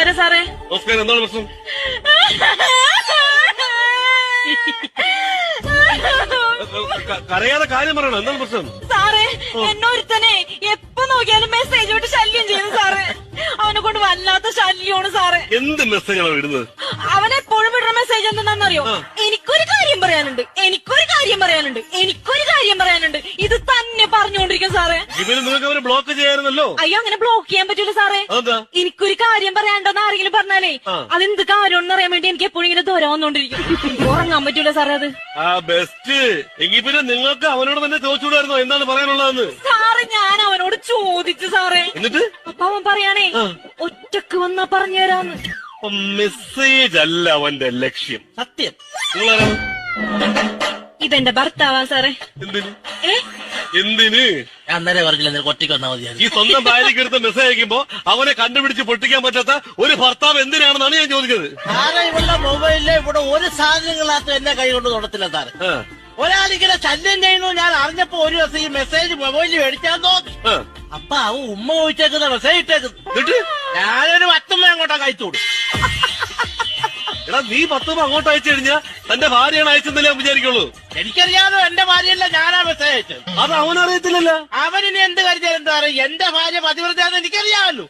നമസ്കാരം സാറേ. നമസ്കാരം. എന്താണ് പ്രശ്നം? കരയാതെ കാര്യം പറയണം? എന്താണ് പ്രശ്നം? സാറേ എന്നൊരുത്തനെ എപ്പോ നോക്കിയാലും മെസ്സേജ് വിട്ട് ശല്യം ചെയ്യുന്നു സാറേ. അവനെ കൊണ്ട് വല്ലാത്ത ശല്യമാണ് സാറേ. എന്ത് മെസ്സേജാണ് എപ്പോഴും ആ. എനിക്കൊരു കാര്യം പറയാനുണ്ട്. എനിക്കൊരു കാര്യം പറയാനുണ്ട്. എനിക്കൊരു കാര്യം പറയാനുണ്ട്. ഇത് തന്നെ പറഞ്ഞുകൊണ്ടിരിക്കും സാറേ. നിങ്ങൾക്ക് ബ്ലോക്ക് ചെയ്യാറുണ്ടല്ലോ അയ്യോ അങ്ങനെ ബ്ലോക്ക് ചെയ്യാൻ പറ്റൂല സാറേ. എനിക്കൊരു കാര്യം പറയാനുണ്ടെന്ന് ആരെങ്കിലും പറഞ്ഞാലേ. അതെന്ത് കാര്യം അറിയാൻ വേണ്ടി എനിക്ക് എപ്പോഴും ഇങ്ങനെ ദൂരം വന്നോണ്ടിരിക്കും ഉറങ്ങാൻ പറ്റൂല സാറേ അത്. ബെസ്റ്റ് എങ്കിൽ പിന്നെ നിങ്ങൾക്ക് അവനോട് തന്നെ ചോദിച്ചുകൂടായിരുന്നോ? എന്താണ് പറയാനുള്ളതെന്ന്? സാറ് ഞാൻ അവനോട് ചോദിച്ചു സാറേ. എന്നിട്ട്? അപ്പൊ അവൻ പറയാണേ ഒറ്റയ്ക്ക് വന്നാ പറഞ്ഞുതരാന്ന്. മെസ്സേജ് അല്ല അവന്റെ ലക്ഷ്യം. സത്യം. ഇതെന്റെ ഭർത്താവാ സാറേ. എന്തിന്? ഏ? എന്തിന്? ഞാൻ അന്നേരം പറഞ്ഞില്ല നിനക്ക് ഒറ്റയ്ക്ക് വന്നാൽ മതിയായിരുന്നു. ഈ സ്വന്തം ഭാര്യയ്ക്ക് എടുത്ത മെസ്സേജ് അയക്കുമ്പോ അവനെ കണ്ടുപിടിച്ച് പൊട്ടിക്കാൻ പറ്റാത്ത ഒരു ഭർത്താവ് എന്തിനാണെന്നാണ് ഞാൻ ചോദിച്ചത്. സാറേ ഇവിടെ മൊബൈലിലെ ഇവിടെ ഒരു സാധനങ്ങളാത്ത എന്നെ കൈ കൊണ്ട് തൊടത്തില്ല സാറ്. ഒരാളിങ്ങനെ ശല്യം ചെയ്യുന്നു ഞാൻ അറിഞ്ഞപ്പോ ഒരു ദിവസം ഈ മെസ്സേജ് മൊബൈലിൽ മേടിച്ചാൽ ആ. അപ്പൊ അവ ഉമ്മ ചോദിച്ചേക്കുന്ന മെസ്സേജ് ഇട്ടേക്കുന്നു എന്നിട്ട് ഞാനൊരു പത്തുമ്മ അങ്ങോട്ടാ കഴിച്ചോടും എടാ നീ പത്തുമ്മ അങ്ങോട്ട് അയച്ചു കഴിഞ്ഞാ തന്റെ ഭാര്യയാണ് അയച്ചെന്നല്ലേ ഞാൻ വിചാരിക്കുള്ളൂ. എനിക്കറിയാതെ എന്റെ ഭാര്യയല്ല ഞാനാ മെസ്സേജ് അയച്ചത് അത് അവനറിയത്തില്ലല്ലോ. അവനിനി എന്ത് കരുതിയാലും എന്താ പറയുക എന്റെ ഭാര്യ പതിവ്രതയാണെന്ന് എനിക്കറിയാമല്ലോ.